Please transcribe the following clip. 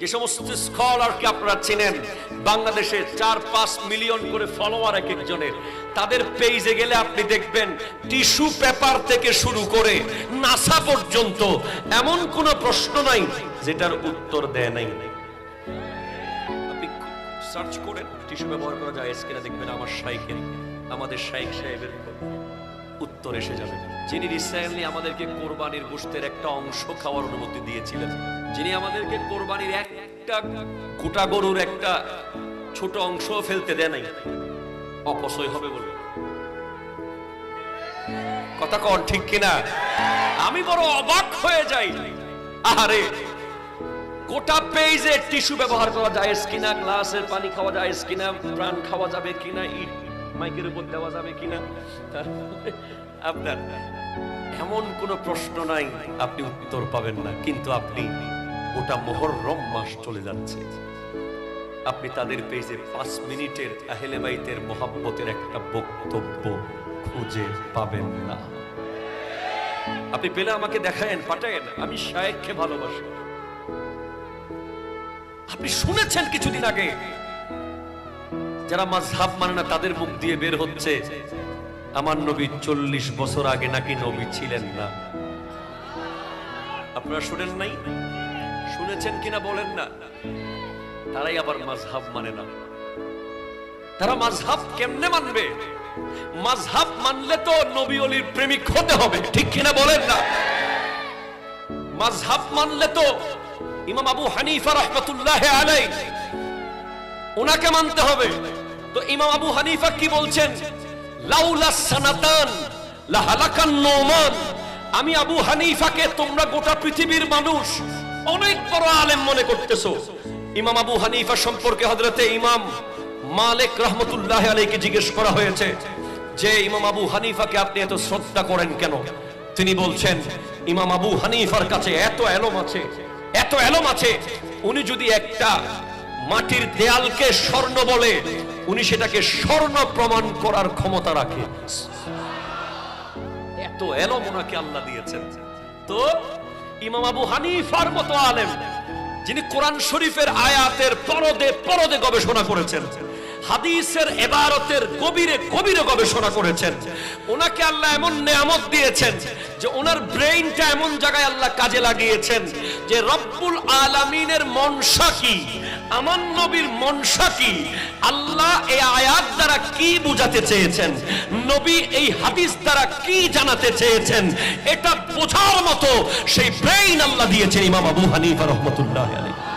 যে সমস্ত স্কলারকে আপনারা চেনেন, বাংলাদেশে চার পাঁচ মিলিয়ন করে ফলোয়ার এক একজনের, তাদের পেজে গেলে আপনি দেখবেন টিস্যু পেপার থেকে শুরু করে নাসা পর্যন্ত এমন কোনো প্রশ্ন নাই যেটার উত্তর দেয় নাই। সার্চ করেন টিস্যু ব্যবহার করা যায় কিনা দেখবেন আমার সাইকেল আমাদের শাইখ সাহেবের উত্তর এসে যাবে। যিনি রিসেন্টলি আমাদেরকে কোরবানির গোষ্ঠের একটা অংশ খাওয়ার অনুমতি দিয়েছিলেন। যিনি আমাদেরকে কোরবানির একটা গোটা গরুর একটা ছোট অংশ ফেলতে দেয় নাই, অপচয় হবে বলে। কথা কন, ঠিক কিনা? আমি বড় অবাক হয়ে যাই। আহারে, গোটা পেজে টিস্যু ব্যবহার করা যায় কিনা, গ্লাসের পানি খাওয়া যায় কিনা, প্রাণ খাওয়া যাবে কিনা, ইট মাইকের উপর দেওয়া যাবে কিনা? তারপরে আপনার এমন কোনো প্রশ্ন নাই। আপনি উত্তর পাবেন না, কিন্তু আপনি ওটা মোহররম মাস চলে যাচ্ছে। আপনি তাদের পেজে পাঁচ মিনিটের আহলে বাইতের মোহাব্বতের একটা বক্তব্য খুঁজে পাবেন না। আপনি পেলে আমাকে দেখায়েন, পাঠায়েন, আমি শায়েককে ভালোবাসি। আপনি শুনেছেন কিছুদিন আগে যারা মাঝহাব মানে না, তাদের মুখ দিয়ে বের হচ্ছে, আমার নবী চল্লিশ বছর আগে নাকি নবী ছিলেন না। আপনারা শুনেন নাই? শুনেছেন কিনা বলেন না? তারাই আবার মাঝহাব মানে না। তারা মাঝহাব কেমনে মানবে? মাঝহাব মানলে তো নবী অলির প্রেমিক হতে হবে, ঠিক কিনা বলেন না? মাঝহাব মানলে তো ইমাম আবু হানিফা রহমতুল্লাহ আলাই ওনাকে মানতে হবে। তো ইমাম আবু হানিফা কি বলছেন? লাউলা সানাতান, লাহালাকান নোমান আমি আবু হানিফাকে তোমরা গোটা পৃথিবীর মানুষ অনেক বড় আলেম মনে করতেছো। ইমাম আবু হানিফা সম্পর্কে হযরতে ইমাম মালিক রহমতুল্লাহ আলাইকে জিজ্ঞেস করা হয়েছে, যে ইমাম আবু হানিফাকে আপনি এত শ্রদ্ধা করেন কেন? তিনি বলছেন, ইমাম আবু হানিফার কাছে এত এলম আছে, এত এলম আছে, উনি যদি একটা মাটির দেয়ালকে স্বর্ণ বলে, উনি সেটাকে স্বর্ণ প্রমাণ করার ক্ষমতা রাখে। এত এলম ওনাকে আল্লাহ দিয়েছেন। তো ইমাম আবু হানিফার মতো আলেম, যিনি কোরআন শরীফের আয়াতের পরদে পরদে গবেষণা করেছেন, হাদিসের এবারতের গভীরে গভীরে গবেষণা করেছেন, ওনাকে আল্লাহ এমন নেয়ামত দিয়েছেন যে ওনার ব্রেইনটা এমন জায়গায় আল্লাহ কাজে লাগিয়েছেন যে রব্বুল আলামিনের মনসা কি? আমার নবীর মনসা কি? আল্লাহ এই আয়াত দ্বারা কি বুঝাতে চেয়েছেন? নবী এই হাদিস দ্বারা কি জানাতে চেয়েছেন? এটা বোঝার মতো সেই ব্রেইন আল্লাহ দিয়েছেন ইমাম আবু হানিফা রহমতুল্লাহ আলাইহি।